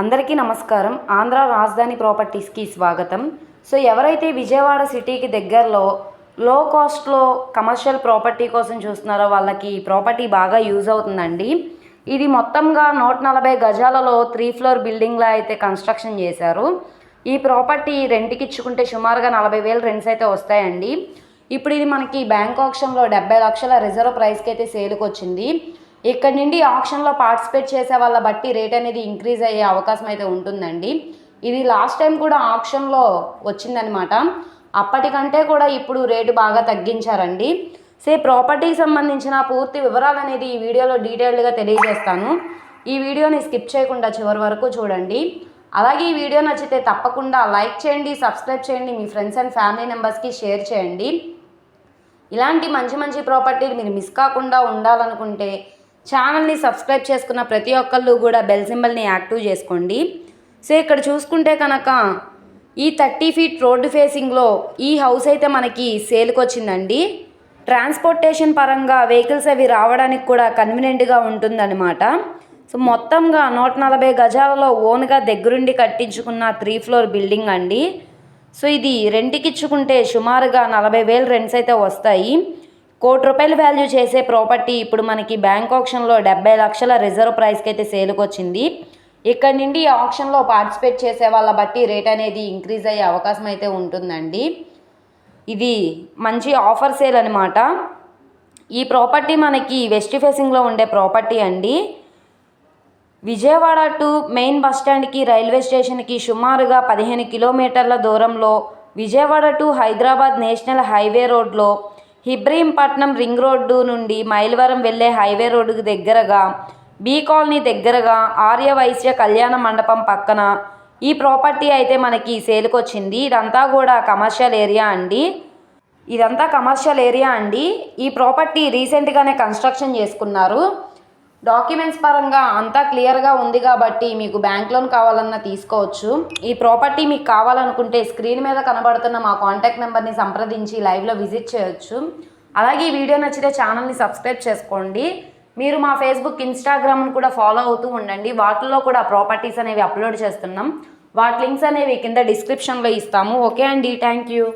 అందరికీ నమస్కారం. ఆంధ్ర రాజధాని ప్రాపర్టీస్కి స్వాగతం. సో ఎవరైతే విజయవాడ సిటీకి దగ్గరలో లో కాస్ట్లో కమర్షియల్ ప్రాపర్టీ కోసం చూస్తున్నారో వాళ్ళకి ఈ ప్రాపర్టీ బాగా యూజ్ అవుతుందండి. ఇది మొత్తంగా నూట నలభై గజాలలో త్రీ ఫ్లోర్ బిల్డింగ్లా అయితే కన్స్ట్రక్షన్ చేశారు. ఈ ప్రాపర్టీ రెంట్కి ఇచ్చుకుంటే సుమారుగా నలభై వేలు రెంట్స్ అయితే వస్తాయండి. ఇప్పుడు ఇది మనకి బ్యాంక్ ఆప్షన్లో డెబ్బై లక్షల రిజర్వ్ ప్రైస్కి అయితే సేల్కి వచ్చింది. ఇక్కడ నుండి ఆప్షన్లో పార్టిసిపేట్ చేసే వాళ్ళ బట్టి రేట్ అనేది ఇంక్రీజ్ అయ్యే అవకాశం అయితే ఉంటుందండి. ఇది లాస్ట్ టైం కూడా ఆప్షన్లో వచ్చిందనమాట అప్పటికంటే కూడా ఇప్పుడు రేటు బాగా తగ్గించారండి. సే ప్రాపర్టీకి సంబంధించిన పూర్తి వివరాలు అనేది ఈ వీడియోలో డీటెయిల్డ్గా తెలియజేస్తాను. ఈ వీడియోని స్కిప్ చేయకుండా చివరి వరకు చూడండి. అలాగే ఈ వీడియో నచ్చితే తప్పకుండా లైక్ చేయండి సబ్స్క్రైబ్ చేయండి మీ ఫ్రెండ్స్ అండ్ ఫ్యామిలీ మెంబర్స్కి షేర్ చేయండి. ఇలాంటి మంచి మంచి ప్రాపర్టీలు మీరు మిస్ కాకుండా ఉండాలనుకుంటే ఛానల్ని సబ్స్క్రైబ్ చేసుకున్న ప్రతి ఒక్కళ్ళు కూడా బెల్ సింబల్ని యాక్టివ్ చేసుకోండి. సో ఇక్కడ చూసుకుంటే కనుక ఈ థర్టీ ఫీట్ రోడ్డు ఫేసింగ్లో ఈ హౌస్ అయితే మనకి సేల్కి వచ్చిందండి ట్రాన్స్పోర్టేషన్ పరంగా వెహికల్స్ అవి రావడానికి కూడా కన్వీనియంట్గా ఉంటుందన్నమాట. సో మొత్తంగా నూట నలభై గజాలలో ఓన్గా దగ్గరుండి కట్టించుకున్న త్రీ ఫ్లోర్ బిల్డింగ్ అండి. సో ఇది రెంట్కి ఇచ్చుకుంటే సుమారుగా నలభై వేలు రెంట్స్ అయితే వస్తాయి. కోటి రూపాయలు వాల్యూ చేసే ప్రాపర్టీ ఇప్పుడు మనకి బ్యాంక్ ఆప్షన్లో డెబ్బై లక్షల రిజర్వ్ ప్రైస్కి అయితే సేల్కి వచ్చింది. ఇక్కడ నుండి ఆప్షన్లో పార్టిసిపేట్ చేసే వాళ్ళ బట్టి రేట్ అనేది ఇంక్రీజ్ అయ్యే అవకాశం అయితే ఉంటుందండి. ఇది మంచి ఆఫర్ సేల్ అనమాట ఈ ప్రాపర్టీ మనకి వెస్ట్ ఫేసింగ్లో ఉండే ప్రాపర్టీ అండి. విజయవాడ టు మెయిన్ బస్ స్టాండ్కి రైల్వే స్టేషన్కి సుమారుగా పదిహేను కిలోమీటర్ల దూరంలో Vijayawada to Hyderabad national highway రోడ్లో ఇబ్రహీంపట్నం రింగ్ రోడ్డు నుండి మైలవరం వెళ్ళే హైవే రోడ్డుకు దగ్గరగా బీ కాలనీ దగ్గరగా ఆర్య వైశ్య కళ్యాణ మండపం పక్కన. ఈ ప్రాపర్టీ అయితే మనకి సేలుకొచ్చింది ఇదంతా కూడా కమర్షియల్ ఏరియా అండి. ఇదంతా కమర్షియల్ ఏరియా అండి. ఈ ప్రాపర్టీ రీసెంట్గానే కన్స్ట్రక్షన్ చేసుకున్నారు. డాక్యుమెంట్స్ పరంగా అంతా క్లియర్గా ఉంది కాబట్టి మీకు బ్యాంక్ లోన్ కావాలన్నా తీసుకోవచ్చు. ఈ ప్రాపర్టీ మీకు కావాలనుకుంటే స్క్రీన్ మీద కనబడుతున్న మా కాంటాక్ట్ నెంబర్ని సంప్రదించి లైవ్లో విజిట్ చేయొచ్చు. అలాగే ఈ వీడియో నచ్చితే ఛానల్ని సబ్స్క్రైబ్ చేసుకోండి. మీరు మా ఫేస్బుక్ ఇన్స్టాగ్రామ్ని కూడా ఫాలో అవుతూ ఉండండి. వాటిల్లో కూడా ప్రాపర్టీస్ అనేవి అప్లోడ్ చేస్తున్నాం. వాటి లింక్స్ అనేవి కింద డిస్క్రిప్షన్లో ఇస్తాము. ఓకే అండి. Thank you.